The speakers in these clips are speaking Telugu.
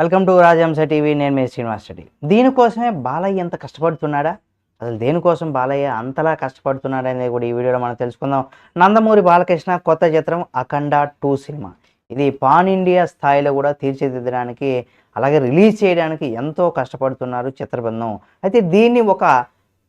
వెల్కమ్ టు రాజహంస టీవీ నేను మీ శ్రీనివాస్ రెడ్డి. దీనికోసమే బాలయ్య ఎంత కష్టపడుతున్నాడా? అసలు దేనికోసం బాలయ్య అంతలా కష్టపడుతున్నాడా అనేది కూడా ఈ వీడియోలో మనం తెలుసుకుందాం. నందమూరి బాలకృష్ణ కొత్త చిత్రం అఖండ టూ సినిమా. ఇది పాన్ ఇండియా స్థాయిలో కూడా తీర్చిదిద్దడానికి అలాగే రిలీజ్ చేయడానికి ఎంతో కష్టపడుతున్నారు చిత్ర బృందం అయితే దీన్ని ఒక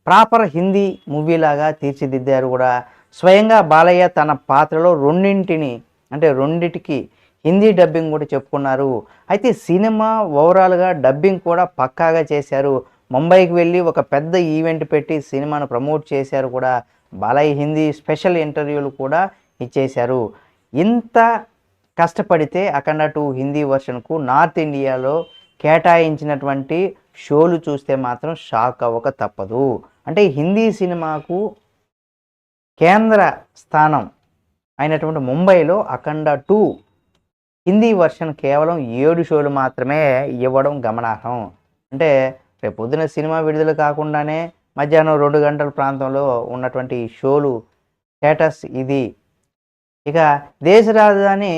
ప్రాపర్ హిందీ మూవీలాగా తీర్చిదిద్దారు కూడా స్వయంగా బాలయ్య తన పాత్రలో రెండింటిని అంటే రెండిటికి హిందీ డబ్బింగ్ కూడా చెప్పుకున్నారు. అయితే సినిమా ఓవరాల్గా డబ్బింగ్ కూడా పక్కాగా చేశారు. ముంబైకి వెళ్ళి ఒక పెద్ద ఈవెంట్ పెట్టి సినిమాను ప్రమోట్ చేశారు కూడా. బాలయ్య హిందీ స్పెషల్ ఇంటర్వ్యూలు కూడా ఇచ్చేశారు. ఇంత కష్టపడితే అఖండ టూ హిందీ వర్షన్కు నార్త్ ఇండియాలో కేటాయించినటువంటి షోలు చూస్తే మాత్రం షాక్ అవ్వక తప్పదు. అంటే హిందీ సినిమాకు కేంద్ర స్థానం అయినటువంటి ముంబైలో అఖండ టూ హిందీ వర్షన్ కేవలం ఏడు షోలు మాత్రమే ఇవ్వడం గమనార్హం. అంటే రేపు పొద్దున సినిమా విడుదల కాకుండానే మధ్యాహ్నం రెండు గంటల ప్రాంతంలో ఉన్నటువంటి షోలు స్టేటస్ ఇది. ఇక దేశ రాజధాని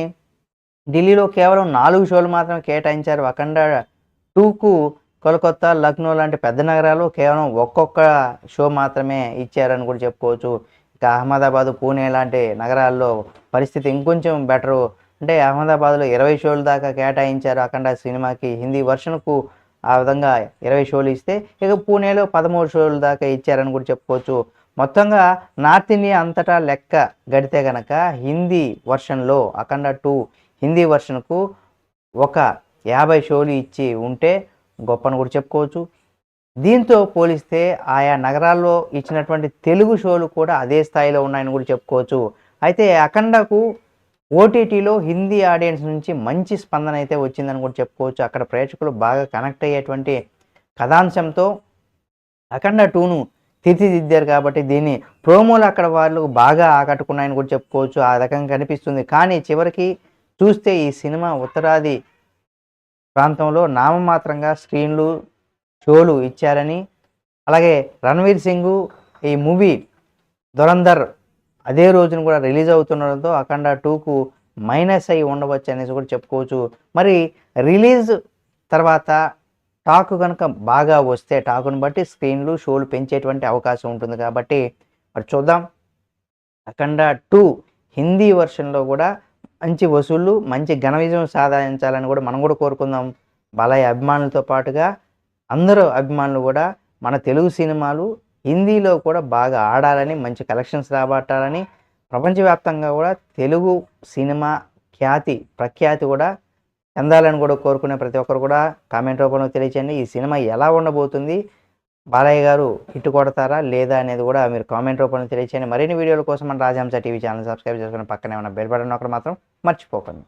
ఢిల్లీలో కేవలం నాలుగు షోలు మాత్రమే కేటాయించారు. అఖండ టూకు కోల్కత్తా లక్నో లాంటి పెద్ద నగరాలు కేవలం ఒక్కొక్క షో మాత్రమే ఇచ్చారని కూడా చెప్పుకోవచ్చు. ఇక అహ్మదాబాద్ పూణే లాంటి నగరాల్లో పరిస్థితి ఇంకొంచెం బెటరు. అంటే అహ్మదాబాద్లో ఇరవై షోలు దాకా కేటాయించారు అఖండ సినిమాకి. హిందీ వర్షన్కు ఆ విధంగా ఇరవై షోలు ఇస్తే ఇక పూణేలో పదమూడు షోలు దాకా ఇచ్చారని కూడా చెప్పుకోవచ్చు. మొత్తంగా నార్త్ ఇండియా అంతటా లెక్క గడితే గనక హిందీ వర్షన్లో అఖండ టూ హిందీ వర్షన్కు ఒక యాభై షోలు ఇచ్చి ఉంటే గొప్పని కూడా చెప్పుకోవచ్చు. దీంతో పోలిస్తే ఆయా నగరాల్లో ఇచ్చినటువంటి తెలుగు షోలు కూడా అదే స్థాయిలో ఉన్నాయని కూడా చెప్పుకోవచ్చు. అయితే అఖండకు ఓటీటీలో హిందీ ఆడియన్స్ నుంచి మంచి స్పందన అయితే వచ్చిందని కూడా చెప్పుకోవచ్చు. అక్కడ ప్రేక్షకులు బాగా కనెక్ట్ అయ్యేటువంటి కథాంశంతో అఖండ టూను తీర్చిదిద్దారు కాబట్టి దీన్ని ప్రోమోలు అక్కడ వాళ్ళు బాగా ఆకట్టుకున్నాయని కూడా చెప్పుకోవచ్చు. ఆ రకంగా కనిపిస్తుంది. కానీ చివరికి చూస్తే ఈ సినిమా ఉత్తరాది ప్రాంతంలో నామమాత్రంగా స్క్రీన్లు షోలు ఇచ్చారని. అలాగే రణ్వీర్ సింగ్ ఈ మూవీ దురంధర్ అదే రోజున కూడా రిలీజ్ అవుతుండడంతో అఖండ టూకు మైనస్ అయి ఉండవచ్చు అనేసి కూడా చెప్పుకోవచ్చు. మరి రిలీజ్ తర్వాత టాక్ కనుక బాగా వస్తే టాకును బట్టి స్క్రీన్లు షోలు పెంచేటువంటి అవకాశం ఉంటుంది కాబట్టి మరి చూద్దాం. అఖండ టూ హిందీ వర్షన్లో కూడా మంచి వసూళ్ళు మంచి ఘన విజయం సాధించాలని కూడా మనం కూడా కోరుకుందాం. బాలయ్య అభిమానులతో పాటుగా అందరూ అభిమానులు కూడా మన తెలుగు సినిమాలు హిందీలో కూడా బాగా ఆడాలని మంచి కలెక్షన్స్ రాబట్టాలని ప్రపంచవ్యాప్తంగా కూడా తెలుగు సినిమా ఖ్యాతి ప్రఖ్యాతి కూడా చెందాలని కూడా కోరుకునే ప్రతి ఒక్కరు కూడా కామెంట్ రూపంలో తెలియచేయండి. ఈ సినిమా ఎలా ఉండబోతుంది? బాలయ్య గారు హిట్ కొడతారా లేదా అనేది కూడా మీరు కామెంట్ రూపంలో తెలియచేయండి. మరిన్ని వీడియోల కోసం మన రాజహంస టీవీ ఛానల్ సబ్స్క్రైబ్ చేసుకుని పక్కనే ఉన్న బెల్ బటన్ ఒకటి మాత్రం మర్చిపోకండి.